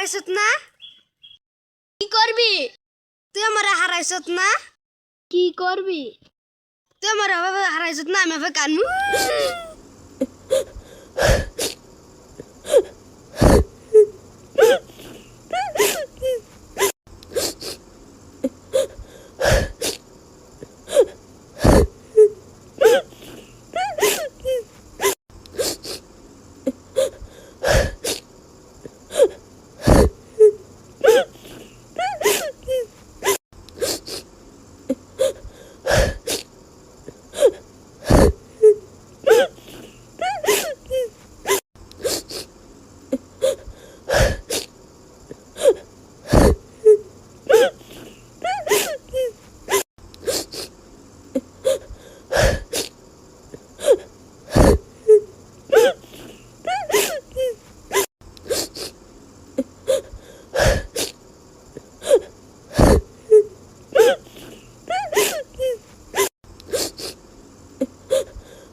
হারাইছত না? কি করবি? তুই আমার হারাইছত না? কি করবি? তুই আমার হারাইছত না আমি কানমু